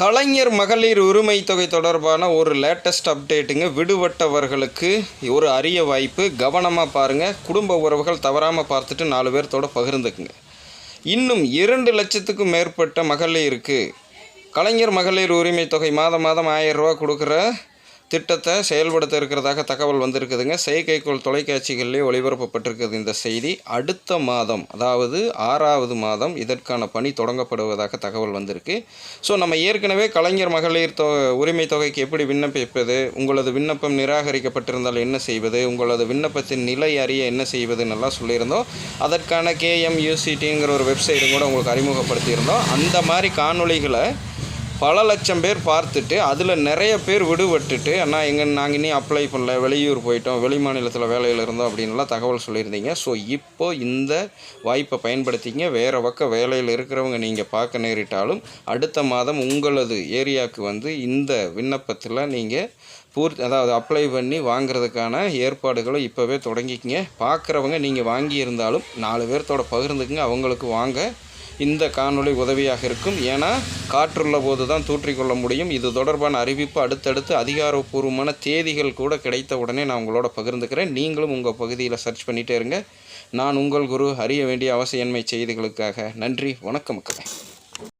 கலைஞர் மகளிர் உரிமை தொகை தொடர்பான ஒரு லேட்டஸ்ட் அப்டேட்டுங்க விடுபட்டவர்களுக்கு ஒரு அரிய வாய்ப்பு. கவனமாக பாருங்கள் குடும்ப உறவுகள் தவறாமல் பார்த்துட்டு நாலு பேர்த்தோட பகிர்ந்துக்குங்க. இன்னும் இரண்டு லட்சத்துக்கும் மேற்பட்ட மகளிருக்கு கலைஞர் மகளிர் உரிமை தொகை மாதம் மாதம் ஆயிரம் ரூபா கொடுக்குற திட்டத்தை செயல்படுத்த இருக்கிறதாக தகவல் வந்திருக்குதுங்க. செயற்கைக்கோள் தொலைக்காட்சிகளிலே ஒளிபரப்பப்பட்டிருக்குது இந்த செய்தி. அடுத்த மாதம் அதாவது ஆறாவது மாதம் இதற்கான பணி தொடங்கப்படுவதாக தகவல் வந்திருக்கு. ஸோ நம்ம ஏற்கனவே கலைஞர் மகளிர் தொ உரிமை தொகைக்கு எப்படி விண்ணப்பிப்பது உங்களது விண்ணப்பம் நிராகரிக்கப்பட்டிருந்தால் என்ன செய்வது உங்களது விண்ணப்பத்தின் நிலை அறிய என்ன செய்வதுன்னு எல்லாம் சொல்லியிருந்தோம். அதற்கான கேஎம்யூசிடிங்கிற ஒரு வெப்சைட்டும் கூட உங்களுக்கு அறிமுகப்படுத்தியிருந்தோம். அந்த மாதிரி காணொளிகளை பல லட்சம் பேர் பார்த்துட்டு அதில் நிறைய பேர் விடுபட்டுட்டு அண்ணா எங்கே நாங்கள் இனி அப்ளை பண்ணல வெளியூர் போயிட்டோம் வெளி மாநிலத்தில் வேலையில் இருந்தோம் அப்படின்லாம் தகவல் சொல்லியிருந்தீங்க. ஸோ இப்போ இந்த வாய்ப்பை பயன்படுத்திங்க. வேறு பக்கம் வேலையில் இருக்கிறவங்க நீங்கள் பார்க்க நேரிட்டாலும் அடுத்த மாதம் உங்களது ஏரியாவுக்கு வந்து இந்த விண்ணப்பத்தில் நீங்கள் பூர்த்தி அதாவது அப்ளை பண்ணி வாங்குறதுக்கான ஏற்பாடுகளை இப்போவே தொடங்கிக்கிங்க. பார்க்குறவங்க நீங்கள் வாங்கியிருந்தாலும் நாலு பேர்த்தோட பகிர்ந்துக்குங்க. அவங்களுக்கு வாங்க. இந்த காணொளி உதவியாக இருக்கும். ஏன்னா காற்றுள்ள போது தான் தூற்றிக்கொள்ள முடியும். இது தொடர்பான அறிவிப்பு அடுத்தடுத்து அதிகாரப்பூர்வமான தேதிகள் கூட கிடைத்த உடனே நான் உங்களோட பகிர்ந்துக்கிறேன். நீங்களும் உங்கள் பகுதியில் சர்ச் பண்ணிகிட்டே இருங்க. நான் உங்கள் குரு அறிய வேண்டிய அவசியன்மை செய்திகளுக்காக. நன்றி வணக்கம் மக்களே.